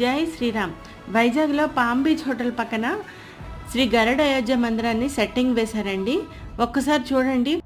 జై శ్రీరామ్. వైజాగ్లో palm beach hotel పక్కన శ్రీ గరుడ అయోధ్య మందిరాన్ని సెట్టింగ్ వేశారండి. ఒక్కసారి చూడండి.